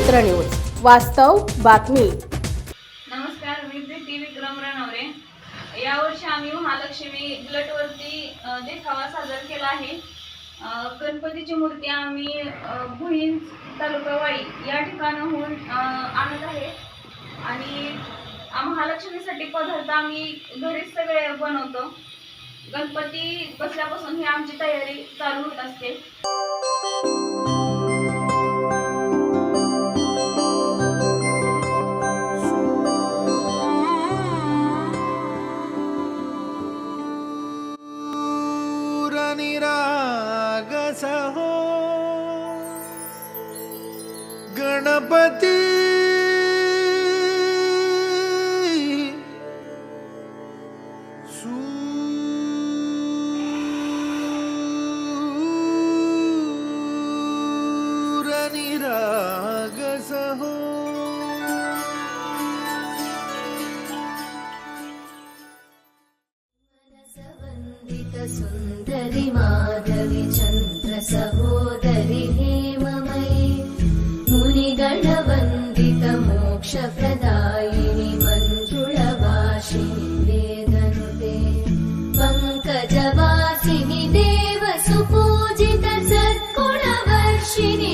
भूमिपुत्र news वास्तव बातमी. नमस्कार मी प्रीती विक्रम रणवरे यावर्षी आम्ही महालक्ष्मी बुलेटवरती देखावा सादर केला आहे गणपतीची मूर्ती आम्ही भुईन तालुका वाई या ठिकाणाहून आणत आहे. आणि महालक्ष्मीसाठी पदार्थ आम्ही घरीच सगळे बनवतो. गणपती बसल्यापासून ही आमची तयारी चालू होत असते. निरागस हो गणपती सूर सुन्दरि माधवि चन्द्र सहोदरि हेममयि मुनिगणवन्दित मोक्षप्रदायिनि मञ्जुळवासिनि वेदनुते पङ्कजवासिनि देव सुपूजित सद्गुणवर्षिणि